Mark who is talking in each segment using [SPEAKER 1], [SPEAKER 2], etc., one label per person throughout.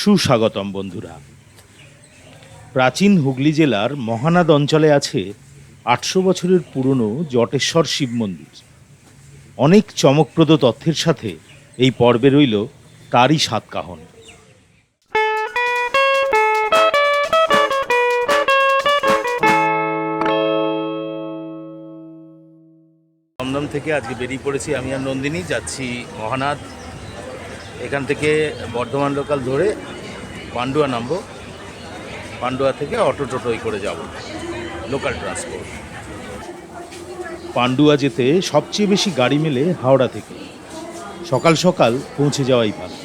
[SPEAKER 1] সুস্বাগতম, বন্ধুরা। প্রাচীন হুগলি জেলার মহানাদ অঞ্চলে আছে আটশো বছরের পুরনো জটেশ্বর শিব মন্দির। অনেক চমকপ্রদ তথ্যের সাথে এই পর্বে রইল তারই সাতকাহন। দমদম থেকে আজকে বেরিয়ে পড়েছি আমি আর নন্দিনী, যাচ্ছি মহানাদ এখান থেকে বর্ধমান লোকাল ধরে পান্ডুয়া নামবো। পান্ডুয়া থেকে অটো টোটোই করে যাব। লোকাল ট্রান্সপোর্ট পান্ডুয়া যেতে সবচেয়ে বেশি গাড়ি মেলে হাওড়া থেকে। সকাল সকাল পৌঁছে যাওয়াই ভালো।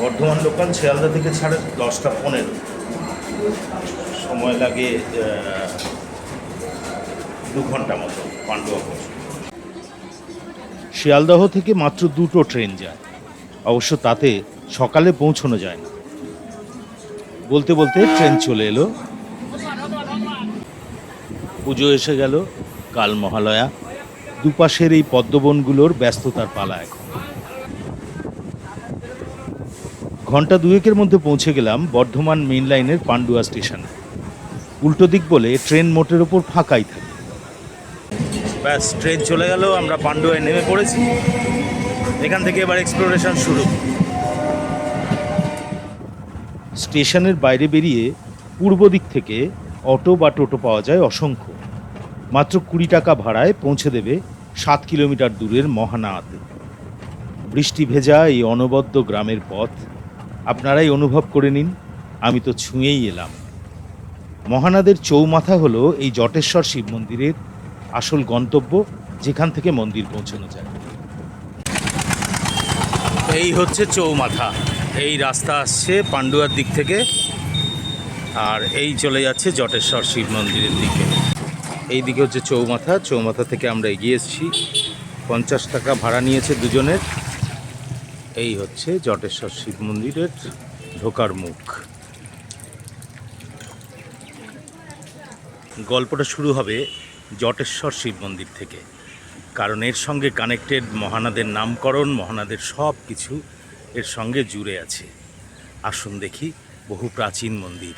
[SPEAKER 1] বর্ধমান লোকাল শিয়ালদা থেকে ছাড়ে দশটা পনেরো। সময় লাগে দু ঘণ্টা মতো পান্ডুয়া পৌঁছে। শিয়ালদহ থেকে মাত্র দুটো ট্রেন যায়। অবশ্য তাতে সকালে পৌঁছানো যায় না। বলতে বলতে ট্রেন চলে এলো। পুজো এসে গেল, কাল মহালয়া। দুপাশের এই পদ্মবনগুলোর ব্যস্ততার পালা এখন। ঘণ্টা দুয়েকের মধ্যে পৌঁছে গেলাম বর্ধমান মেইন লাইনের পান্ডুয়া স্টেশনে। উল্টো দিক বলে ট্রেন মোটের ওপর ফাঁকাই থাকে। ব্যাস, ট্রেন চলে গেল, আমরা পান্ডুয়ায় নেমে পড়েছি। এখান থেকে এবার এক্সপ্লোরেশন শুরু। স্টেশনের বাইরে বেরিয়ে পূর্ব দিক থেকে অটো বা টোটো পাওয়া যায় অসংখ্য। মাত্র কুড়ি টাকা ভাড়ায় পৌঁছে দেবে সাত কিলোমিটার দূরের মহানাতে বৃষ্টি ভেজা এই অনবদ্য গ্রামের পথ, আপনারাই অনুভব করে নিন, আমি তো ছুঁয়েই এলাম। মহানাদের চৌমাথা হলো এই জটেশ্বর শিব মন্দিরের আসল গন্তব্য, যেখান থেকে মন্দির পৌঁছানো যায়। এই হচ্ছে চৌমাথা। এই রাস্তা আসছে পান্ডুয়ার দিক থেকে। আর এই চলে যাচ্ছে জটেশ্বর শিব মন্দিরের দিকে। এই দিকে হচ্ছে চৌমাথা। চৌমাথা থেকে আমরা এগিয়ে এসেছি। পঞ্চাশ টাকা ভাড়া নিয়েছে দুজনের। এই হচ্ছে জটেশ্বর শিব মন্দিরের ঢোকার মুখ। গল্পটা শুরু হবে জটেশ্বর শিব মন্দির থেকে। কারণ এর সঙ্গে কানেক্টেড মহানাদের নামকরণ মহানাদের সব কিছু এর সঙ্গে জুড়ে আছে। আসুন দেখি বহু প্রাচীন মন্দির।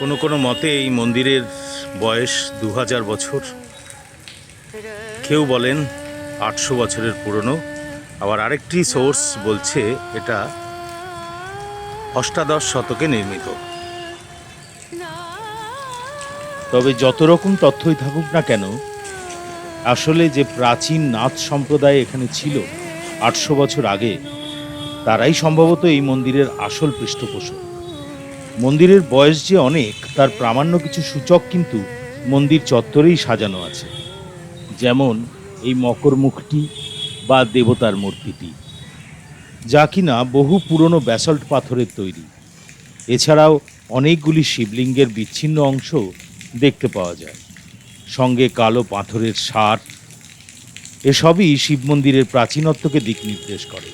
[SPEAKER 1] কোনো কোনো মতে এই মন্দিরের বয়স দু হাজার বছর কেউ বলেন আটশো বছরের পুরনো। আবার আরেকটি সোর্স বলছে এটা অষ্টাদশ শতকে নির্মিত। তবে যত রকম তথ্যই থাকুক না কেন, আসলে যে প্রাচীন নাথ সম্প্রদায় এখানে ছিল আটশো বছর আগে, তারাই সম্ভবত এই মন্দিরের আসল পৃষ্ঠপোষক। মন্দিরের বয়স যে অনেক, তার প্রামাণ্য কিছু সূচক কিন্তু মন্দির চত্বরেই সাজানো আছে। যেমন এই মকর মুখটি বা দেবতার মূর্তিটি। যা কিনা বহু পুরনো ব্যাসল্ট পাথরের তৈরি। এছাড়াও অনেকগুলি শিবলিঙ্গের বিচ্ছিন্ন অংশ দেখতে পাওয়া যায়। সঙ্গে কালো পাথরের সার। এসবই শিব মন্দিরের প্রাচীনত্বকে দিক নির্দেশ করে।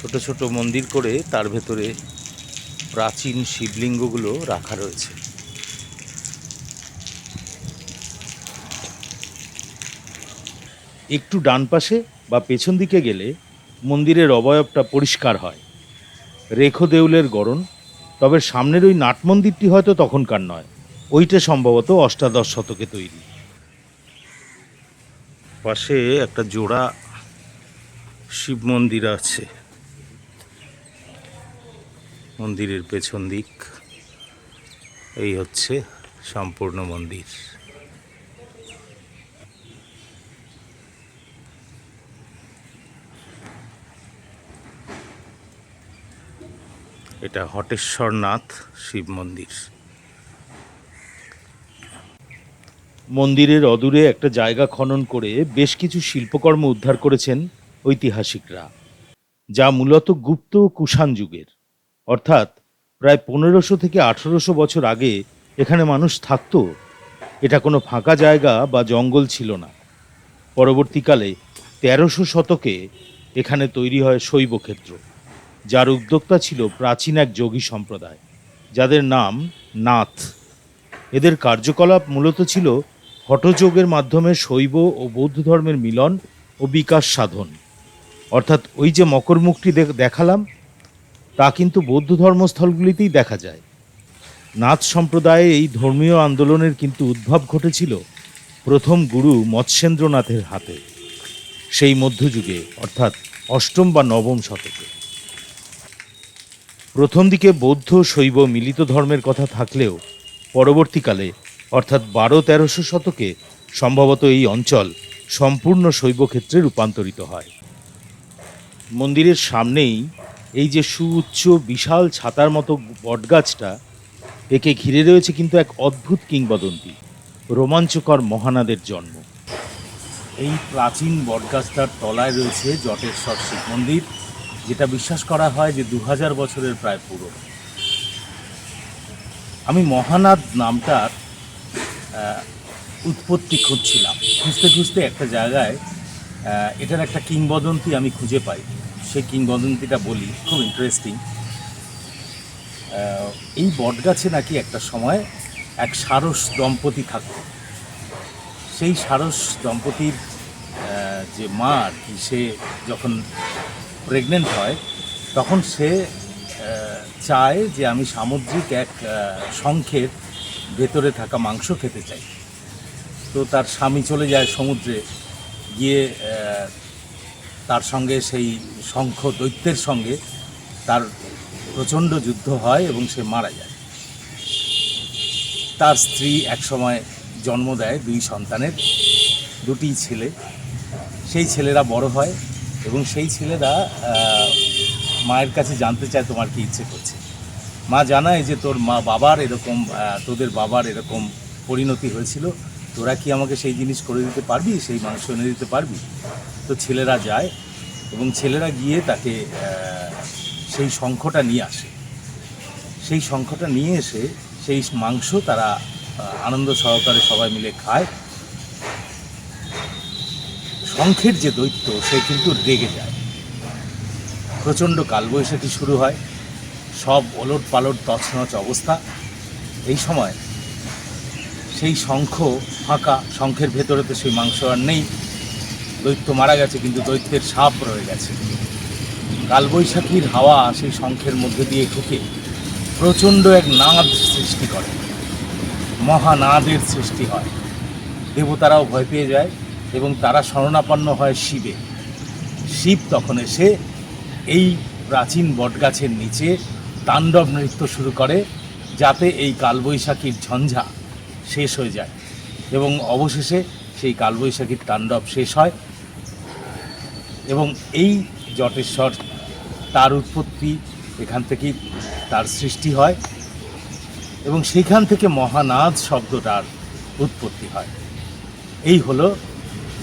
[SPEAKER 1] ছোট ছোট মন্দির করে তার ভেতরে প্রাচীন শিবলিঙ্গগুলো রাখা রয়েছে। একটু ডান পাশে বা পেছন দিকে গেলে মন্দিরের অবয়বটা পরিষ্কার হয়। রেখো দেউলের গড়ন, তবে সামনের ওই নাট মন্দিরটি হয়তো তখনকার নয়। ওইটা সম্ভবত অষ্টাদশ শতকে তৈরি। পাশে একটা জোড়া শিব মন্দির আছে। মন্দিরের পেছন দিক। এই হচ্ছে সম্পূর্ণ মন্দির। এটা হটেশ্বরনাথ শিব মন্দির। মন্দিরের অদূরে একটা জায়গা খনন করে বেশ কিছু শিল্পকর্ম উদ্ধার করেছেন ঐতিহাসিকরা, যা মূলত গুপ্ত ও কুষাণ যুগের। অর্থাৎ প্রায় পনেরোশো থেকে আঠেরোশো বছর আগে এখানে মানুষ থাকতো। এটা কোনো ফাঁকা জায়গা বা জঙ্গল ছিল না। পরবর্তীকালে তেরোশো শতকে এখানে তৈরি হয় শৈবক্ষেত্র। যার উদ্যোক্তা ছিল প্রাচীন এক যোগী সম্প্রদায়, যাদের নাম নাথ। এদের কার্যকলাপ মূলত ছিল হঠযোগের মাধ্যমে শৈব ও বৌদ্ধ ধর্মের মিলন ও বিকাশ সাধন। অর্থাৎ ওই যে মকরমুখটি দেখ- দেখালাম, তা কিন্তু বৌদ্ধ ধর্মস্থলগুলিতেই দেখা যায়। নাথ সম্প্রদায়ে এই ধর্মীয় আন্দোলনের কিন্তু উদ্ভব ঘটেছিল প্রথম গুরু মৎস্যেন্দ্রনাথের হাতে। সেই মধ্যযুগে, অর্থাৎ অষ্টম বা নবম শতকে। প্রথম দিকে বৌদ্ধ শৈব মিলিত ধর্মের কথা থাকলেও পরবর্তীকালে, অর্থাৎ বারো তেরোশো শতকে, সম্ভবত এই অঞ্চল সম্পূর্ণ শৈবক্ষেত্রে রূপান্তরিত হয়। মন্দিরের সামনেই এই যে সুউচ্চ, বিশাল ছাতার মতো বটগাছটা, একে ঘিরে রয়েছে কিন্তু এক অদ্ভুত কিংবদন্তি, রোমাঞ্চকর মহানাদের জন্ম। এই প্রাচীন বটগাছটার তলায় রয়েছে জটেশ্বর শিব মন্দির। যেটা বিশ্বাস করা হয় যে দু হাজার বছরের প্রায় পুরনো আমি মহানাদ নামটার উৎপত্তি খুঁজছিলাম। খুঁজতে খুঁজতে একটা জায়গায় এটার একটা কিংবদন্তি আমি খুঁজে পাই। সেই কিংবদন্তিটা বলি, খুব ইন্টারেস্টিং এই বটগাছে নাকি একটা সময় এক সারস দম্পতি থাকত। সেই সারস দম্পতির যে মা সে যখন প্রেগনেন্ট হয়, তখন সে চায় যে আমি সামুদ্রিক এক শঙ্খের ভেতরে থাকা মাংস খেতে চাই। তো তার স্বামী চলে যায় সমুদ্রে, গিয়ে তার সঙ্গে সেই শঙ্খ দৈত্যের সঙ্গে তার প্রচণ্ড যুদ্ধ হয় এবং সে মারা যায়। তার স্ত্রী একসময় জন্ম দেয় দুই সন্তানের, দুটি ছেলে। সেই ছেলেরা বড় হয় এবং সেই ছেলেরা মায়ের কাছে জানতে চায় তোমার কি ইচ্ছে করছে। মা জানায় যে তোর মা বাবার এরকম তোদের বাবার এরকম পরিণতি হয়েছিল। তোরা কি আমাকে সেই জিনিস করে দিতে পারবি? সেই মাংস এনে দিতে পারবি? তো ছেলেরা যায় এবং ছেলেরা গিয়ে তাকে সেই শঙ্খটা নিয়ে আসে। সেই শঙ্খটা নিয়ে এসে সেই মাংস তারা আনন্দ সহকারে সবাই মিলে খায়। শঙ্খের যে দৈত্য, সে কিন্তু রেগে যায়। প্রচণ্ড কালবৈশাখী শুরু হয়। সব ওলট পালট তছনছ অবস্থা। এই সময় সেই শঙ্খ ফাঁকা, শঙ্খের ভেতরে তো সেই মাংস আর নেই। দৈত্য মারা গেছে, কিন্তু দৈত্যের সাপ রয়ে গেছে। কালবৈশাখীর হাওয়া সেই শঙ্খের মধ্যে দিয়ে ঢুকে প্রচণ্ড এক নাদ সৃষ্টি করে। মহানাদের সৃষ্টি হয়। দেবতারাও ভয় পেয়ে যায়। এবং তারা শরণাপন্ন হয় শিবে। শিব তখন এসে এই প্রাচীন বটগাছের নিচে তাণ্ডব নৃত্য শুরু করে, যাতে এই কালবৈশাখীর ঝঞ্ঝা শেষ হয়ে যায় এবং অবশেষে সেই কালবৈশাখীর তাণ্ডব শেষ হয় এবং এই জটেশ্বর তার উৎপত্তি এখান থেকেই তার সৃষ্টি হয় এবং সেখান থেকে মহানাদ শব্দটার উৎপত্তি হয়। এই হলো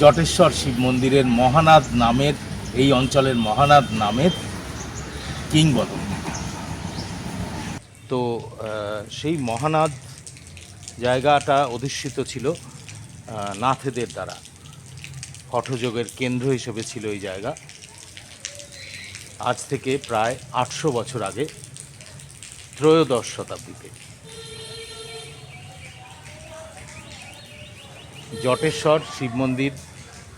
[SPEAKER 1] জটেশ্বর শিব মন্দিরের মহানাদ নামের, এই অঞ্চলের মহানাদ নামের কিংবদন্তি। তো সেই মহানাদ জায়গাটা অধিষ্ঠিত ছিল নাথেদের দ্বারা। হঠযোগের কেন্দ্র হিসেবে ছিল এই জায়গা। আজ থেকে প্রায় আটশো বছর আগে, ত্রয়োদশ শতাব্দীতে। জটেশ্বর শিব মন্দির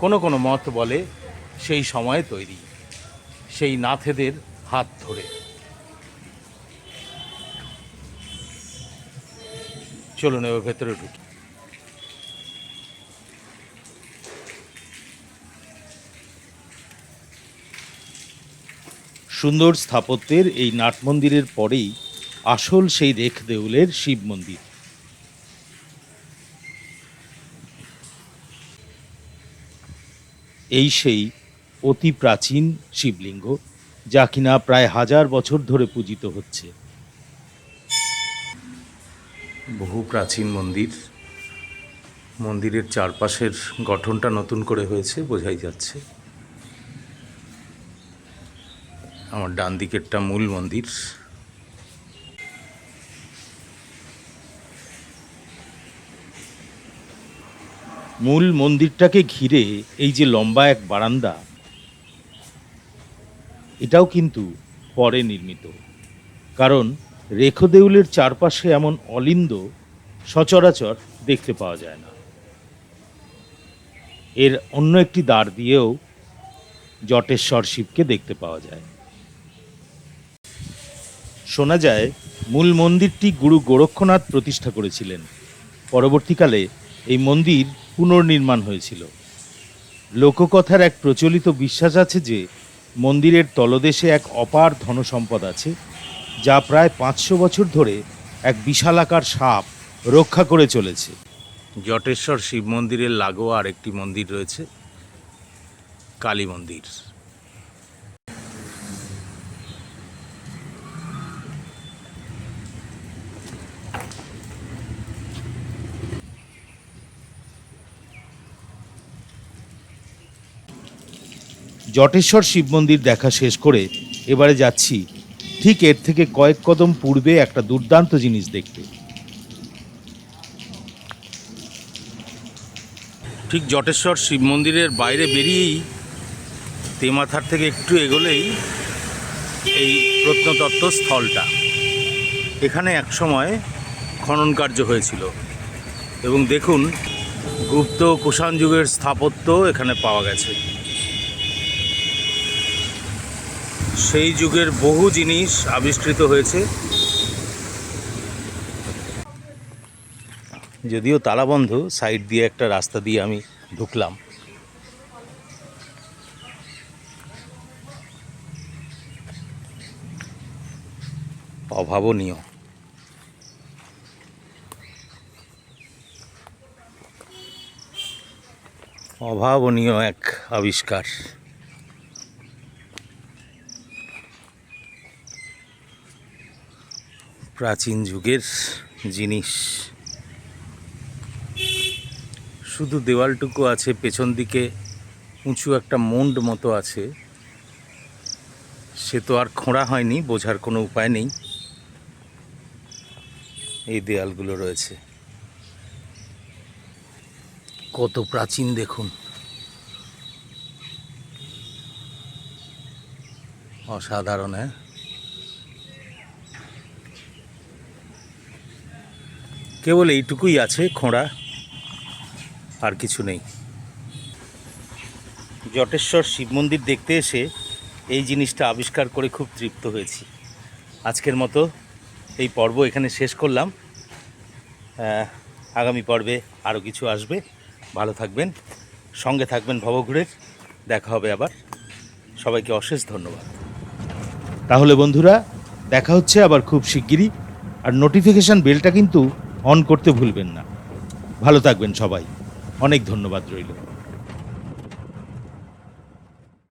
[SPEAKER 1] কোনো কোনো মত বলে সেই সময়ে তৈরি, সেই নাথেদের হাত ধরে। চলুন এবার ভেতরে ঢুকি। সুন্দর স্থাপত্যের এই নাট মন্দিরের পরেই আসল সেই রেখ দেউলের শিব মন্দির। এই সেই অতি প্রাচীন শিবলিঙ্গ, যা কিনা প্রায় হাজার বছর ধরে পূজিত হচ্ছে। বহু প্রাচীন মন্দির। মন্দিরের চারপাশের গঠনটা নতুন করে হয়েছে, বোঝাই যাচ্ছে। আমার ডান দিকেরটা মূল মন্দির। মূল মন্দিরটাকে ঘিরে এই যে লম্বা এক বারান্দা, এটাও কিন্তু পরে নির্মিত। কারণ রেখদেউলের চারপাশে এমন অলিন্দ সচরাচর দেখতে পাওয়া যায় না। এর অন্য একটি দ্বার দিয়েও জটেশ্বর শিবকে দেখতে পাওয়া যায়। শোনা যায়, মূল মন্দিরটি গুরু গোরক্ষনাথ প্রতিষ্ঠা করেছিলেন। পরবর্তীকালে এই মন্দির পুনর্নির্মাণ হয়েছিল। লোককথার এক প্রচলিত বিশ্বাস আছে যে, মন্দিরের তলদেশে এক অপার ধনসম্পদ আছে, যা প্রায় পাঁচশো বছর ধরে এক বিশালাকার সাপ রক্ষা করে চলেছে। জটেশ্বর শিব মন্দিরের লাগোয়া আরেকটি মন্দির রয়েছে, কালী মন্দির। জটেশ্বর শিব মন্দির দেখা শেষ করে এবারে যাচ্ছি। ঠিক এর থেকে কয়েক কদম পূর্বে একটা দুর্দান্ত জিনিস দেখতে। ঠিক জটেশ্বর শিব মন্দিরের বাইরে বেরিয়েই তেমাথার থেকে একটু এগোলেই এই প্রত্নতত্ত্ব স্থলটা। এখানে একসময় খনন কার্য হয়েছিল এবং দেখুন, গুপ্ত কুষাণ যুগের স্থাপত্য এখানে পাওয়া গেছে। সেই যুগের বহু জিনিস আবিষ্কৃত হয়েছে। যদিও তালাবন্ধ, সাইড দিয়ে একটা রাস্তা দিয়ে আমি ঢুকলাম। অভাবনীয়। অভাবনীয় এক আবিষ্কার। প্রাচীন যুগের জিনিস। শুধু দেওয়ালটুকু আছে, পেছন দিকে উঁচু একটা মন্ড মতো আছে। সে তো আর খোঁড়া হয়নি, বোঝার কোনো উপায় নেই। এই দেয়ালগুলো রয়েছে। কত প্রাচীন দেখুন। অসাধারণ হ্যাঁ? কেবল এইটুকুই আছে, খোঁড়া। আর কিছু নেই। জটেশ্বর শিব মন্দির দেখতে এসে এই জিনিসটা আবিষ্কার করে খুব তৃপ্ত হয়েছি। আজকের মতো এই পর্ব এখানে শেষ করলাম। আগামী পর্বে আরও কিছু আসবে। ভালো থাকবেন, সঙ্গে থাকবেন ভবঘুরের। দেখা হবে আবার। সবাইকে অশেষ ধন্যবাদ। তাহলে বন্ধুরা, দেখা হচ্ছে আবার খুব শিগগিরই। আর নোটিফিকেশান বেলটা কিন্তু অন করতে ভুলবেন না। ভালো থাকবেন সবাই। অনেক ধন্যবাদ রইল।